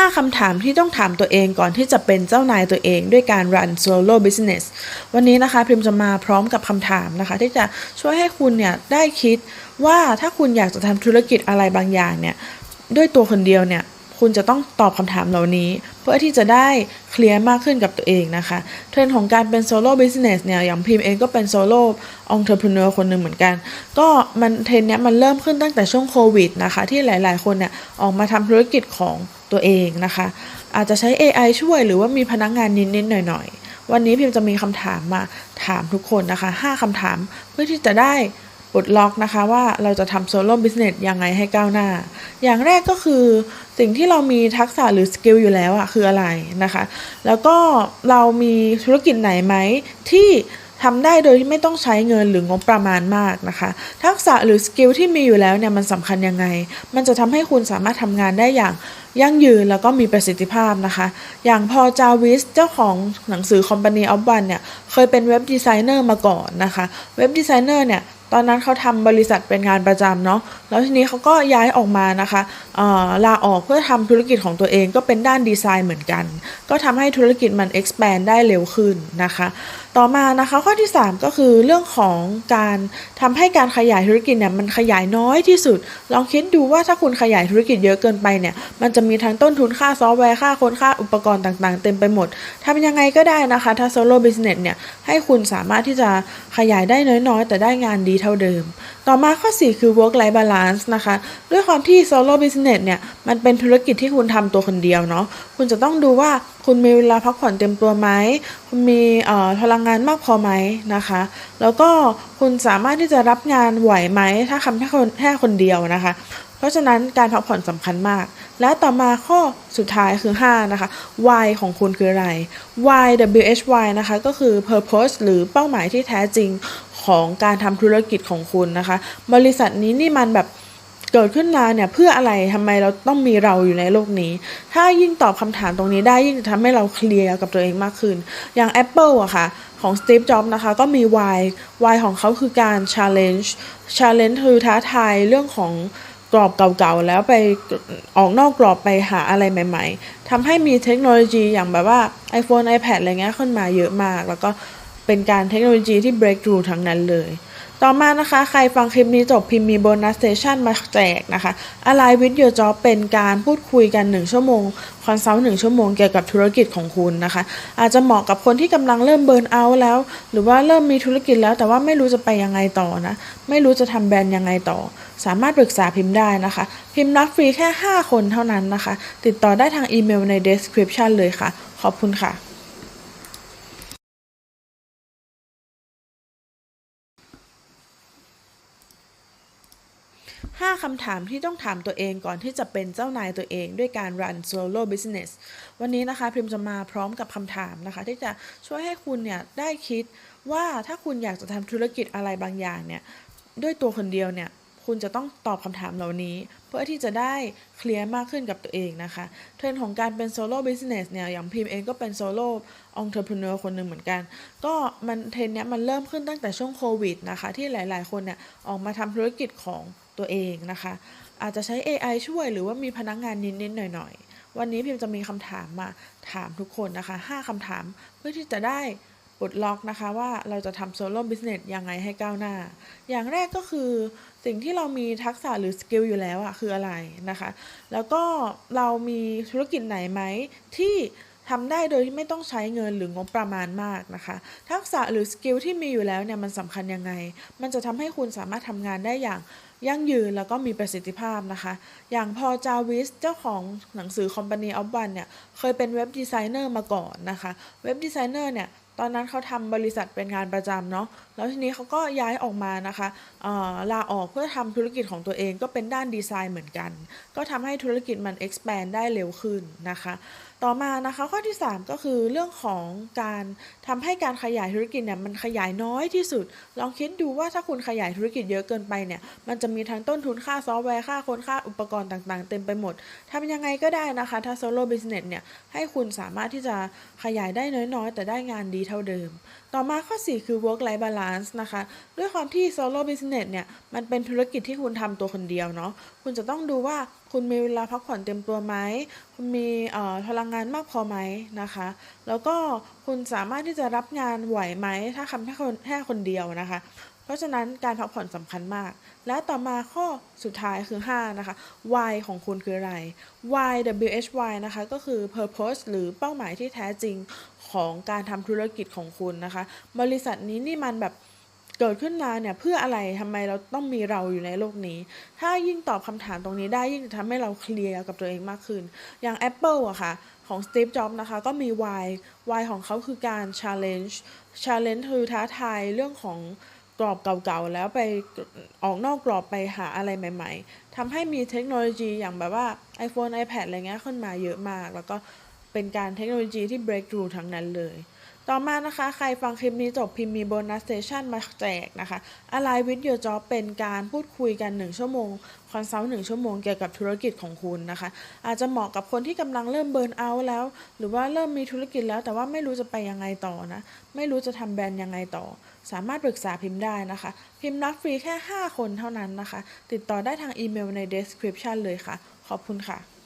5 คำถามที่ต้องถามตัวเองก่อนที่จะเป็นเจ้านายตัวเองด้วยการ run solo business วันนี้นะคะพิมจะมาพร้อมกับคำถามนะคะ ที่จะช่วยให้คุณเนี่ยได้คิดว่าถ้าคุณอยากจะทำธุรกิจอะไรบางอย่างเนี่ยด้วยตัวคนเดียวเนี่ย คุณจะต้องตอบคำถามเหล่านี้ เพื่อที่จะได้เคลียร์มากขึ้นกับตัวเองนะคะ เทรนด์ของการเป็น solo business เนี่ยอย่างพิมพ์เองก็เป็น solo entrepreneur คนหนึ่งเหมือนกัน ก็มันเทรนด์เนี้ยมันเริ่มขึ้นตั้งแต่ช่วงโควิดนะคะ ที่หลาย ๆ คนเนี่ยออกมาทำธุรกิจของตัวเองนะคะ อาจจะใช้ AI ช่วยหรือว่ามีพนักงงานนิดๆหน่อยๆวันนี้พิมจะมีคำถามมาถามทุกคนนะคะ 5คำถามเพื่อที่จะได้ ปลดล็อกนะคะว่าเราจะทำโซโล่บิสเนสยังไงให้ก้าวหน้า อย่างแรกก็คือสิ่งที่เรามีทักษะหรือสกิลอยู่แล้วอะคืออะไรนะคะ แล้วก็เรามีธุรกิจไหนไหมที่ทำได้โดยที่ไม่ต้องใช้เงินหรืองบประมาณมากนะคะ ทักษะหรือสกิลที่มีอยู่แล้วเนี่ยมันสำคัญยังไง มันจะทำให้คุณสามารถทำงานได้อย่างยั่งยืนแล้วก็มีประสิทธิภาพนะคะ อย่างพอจาวิสเจ้าของหนังสือ Company of One เนี่ยเคยเป็นเว็บดีไซเนอร์มาก่อนนะคะ เว็บดีไซเนอร์เนี่ย ตอนนั้นเขาทำบริษัทเป็นงานประจำเนาะแล้วทีนี้เขาก็ย้ายออกมานะคะลาออกเพื่อทำธุรกิจของตัวเองก็เป็นด้านดีไซน์เหมือนกัน ก็ทำให้ธุรกิจมัน expand ได้เร็วขึ้นนะคะ ต่อมานะคะข้อที่ 3 ก็คือเรื่องของการทำให้การขยายธุรกิจเนี่ยมันขยายน้อยที่สุด ลองคิดดูว่าถ้าคุณขยายธุรกิจเยอะเกินไปเนี่ยมันจะมีทั้งต้นทุนค่าซอฟต์แวร์ค่าคนค่าอุปกรณ์ต่างๆ เต็มไปหมดทำยังไงก็ได้นะคะ ถ้า solo business เนี่ยให้คุณสามารถที่จะขยายได้น้อยๆ แต่ได้งานดีเท่าเดิม ต่อมาข้อ 4 คือ work life balance นะคะ ด้วยความที่ solo business เนี่ย มันเป็นธุรกิจที่คุณทำตัวคนเดียวเนาะ คุณจะต้องดูว่าคุณมีเวลาพักผ่อนเต็มตัวไหม คุณมีพลังงานมากพอไหมนะคะ แล้วก็คุณสามารถที่จะรับงานไหวไหม ถ้าทำแค่คนแค่คนเดียวนะคะ เพราะฉะนั้นการพักผ่อนสำคัญมาก และต่อมาข้อสุดท้ายคือ 5 นะคะ why ของคุณคืออะไร why w h y นะคะ ก็คือ purpose หรือเป้าหมายที่แท้จริง ของการทำธุรกิจของคุณนะคะ บริษัทนี้นี่มันแบบเกิดขึ้นมาเนี่ยเพื่ออะไรทำไมเราต้องมีเราอยู่ในโลกนี้ ถ้ายิ่งตอบคำถามตรงนี้ได้ยิ่งจะทำให้เราเคลียร์กับตัวเองมากขึ้น อย่าง Apple อะค่ะของ Steve Jobs นะคะก็มี why why ของเขาคือการ challenge challenge คือท้าทายเรื่องของกรอบเก่าๆ แล้วไปออกนอกกรอบไปหาอะไรใหม่ ๆทำให้มีเทคโนโลยีอย่างแบบว่า iPhone iPad อะไรเงี้ยขึ้นมาเยอะมาก แล้วก็ เป็นการเทคโนโลยีที่ breakthrough ทั้งนั้นเลย ต่อมานะคะ ใครฟังคลิปนี้จบพิมพ์มีโบนัสเซชันมาแจกนะคะ Align with your job เป็นการพูดคุยกัน 1 ชั่วโมงคอนซัลท์หนึ่งชั่วโมงเกี่ยวกับธุรกิจของคุณนะคะ อาจจะเหมาะกับคนที่กำลังเริ่มเบิร์นเอาท์แล้ว หรือว่าเริ่มมีธุรกิจแล้ว แต่ว่าไม่รู้จะไปยังไงต่อนะ ไม่รู้จะทำแบรนด์ยังไงต่อ สามารถปรึกษาพิมพ์ได้นะคะ พิมพ์รับฟรีแค่ 5 คนเท่านั้นนะคะ ติดต่อได้ทางอีเมลใน description เลยค่ะ ขอบคุณค่ะ 5 คำถามที่ต้องถามตัวเองก่อนที่จะเป็นเจ้านายตัวเองด้วยการ run solo business วันนี้นะคะพิมจะมาพร้อมกับคำถามนะคะ ที่จะช่วยให้คุณเนี่ยได้คิดว่าถ้าคุณอยากจะทำธุรกิจอะไรบางอย่างเนี่ยด้วยตัวคนเดียวเนี่ยคุณจะต้องตอบคำถามเหล่านี้ เพื่อที่จะได้เคลียร์มากขึ้นกับตัวเองนะคะ เทรนด์ของการเป็น solo business เนี่ยอย่างพิมเองก็เป็น solo entrepreneur คนหนึ่งเหมือนกัน ก็มันเทรนด์เนี้ยมันเริ่มขึ้นตั้งแต่ช่วงโควิดนะคะ ที่หลาย ๆ คนเนี่ยออกมาทำธุรกิจของ ตัวเองนะคะ อาจจะใช้ AI ช่วยหรือว่ามีพนักงงานนิดๆหน่อยๆ วันนี้พิมจะมีคำถามมาถามทุกคนนะคะ 5คำถามเพื่อที่จะได้ปลดล็อกนะคะว่าเราจะทำโซโล่บิสเนสยังไงให้ก้าวหน้า อย่างแรกก็คือสิ่งที่เรามีทักษะหรือสกิลอยู่แล้วอะคืออะไรนะคะ แล้วก็เรามีธุรกิจไหนไหมที่ ทำได้โดยที่ไม่ต้องใช้เงินหรืองบประมาณมากนะคะ ทักษะหรือสกิลที่มีอยู่แล้วเนี่ยมันสำคัญยังไง มันจะทำให้คุณสามารถทำงานได้อย่างยั่งยืนแล้วก็มีประสิทธิภาพนะคะ อย่างพอจาวิสเจ้าของหนังสือ Company of One เนี่ย เคยเป็นเว็บดีไซเนอร์มาก่อนนะคะ เว็บดีไซเนอร์เนี่ย ตอนนั้นเขาทำบริษัทเป็นงานประจำเนาะ แล้วทีนี้เขาก็ย้ายออกมานะคะลาออกเพื่อทำธุรกิจของตัวเองก็เป็นด้านดีไซน์เหมือนกัน ก็ทำให้ธุรกิจมัน expand ได้เร็วขึ้นนะคะ ต่อมานะคะข้อที่ 3 ก็คือเรื่องของการทำให้การขยายธุรกิจเนี่ยมันขยายน้อยที่สุด ลองคิดดูว่าถ้าคุณขยายธุรกิจเยอะเกินไปเนี่ยมันจะมีทั้งต้นทุนค่าซอฟต์แวร์ค่าคนค่าอุปกรณ์ต่างๆ เต็มไปหมดทำยังไงก็ได้นะคะ ถ้าโซโล่บิสเนสเนี่ยให้คุณสามารถที่จะขยายได้น้อยๆ แต่ได้งานดีเท่าเดิม ต่อมาข้อ 4 คือ work life balance นะคะ ด้วยความที่ solo business เนี่ย มันเป็นธุรกิจที่คุณทำตัวคนเดียวเนาะ คุณจะต้องดูว่าคุณมีเวลาพักผ่อนเต็มตัวไหม คุณมีเอ่อพลังงานมากพอไหมนะคะ แล้วก็คุณสามารถที่จะรับงานไหวไหมถ้าทำแค่คนแค่คนเดียวนะคะ เพราะฉะนั้นการพักผ่อนสำคัญมาก และต่อมาข้อสุดท้ายคือ 5 นะคะ why ของคุณคืออะไร why w h y นะคะก็คือ purpose หรือเป้าหมายที่แท้จริงของการทำธุรกิจของคุณนะคะ บริษัทนี้นี่มันแบบเกิดขึ้นมาเนี่ยเพื่ออะไรทำไมเราต้องมีเราอยู่ในโลกนี้ ถ้ายิ่งตอบคำถามตรงนี้ได้ยิ่งจะทำให้เราเคลียร์กับตัวเองมากขึ้น อย่าง Apple อะค่ะ ของสตีฟจ็อบนะคะก็มี why why ของเขาคือการ challenge challenge คือท้าทายเรื่องของกรอบเก่าๆ แล้วไปออกนอกกรอบไปหาอะไรใหม่ ๆทำให้มีเทคโนโลยีอย่างแบบว่า iPhone iPad อะไรเงี้ยขึ้นมาเยอะมาก แล้วก็เป็นการเทคโนโลยีที่ breakthrough ทั้งนั้นเลย ต่อมานะคะ ใครฟังคลิปนี้จบพิมพ์มีโบนัส station มาแจกนะคะ Align with your job เป็นการพูดคุยกัน 1 ชั่วโมง คอนซัลท์1ชั่วโมงเกี่ยวกับธุรกิจของคุณนะคะ อาจจะเหมาะกับคนที่กำลังเริ่มเบิร์นเอาท์แล้ว หรือว่าเริ่มมีธุรกิจแล้ว แต่ว่าไม่รู้จะไปยังไงต่อนะ ไม่รู้จะทำแบรนด์ยังไงต่อ สามารถปรึกษาพิมพ์ได้นะคะ พิมพ์รับฟรีแค่ 5 คนเท่านั้นนะคะ ติดต่อได้ทางอีเมลใน description เลยค่ะ ขอบคุณค่ะ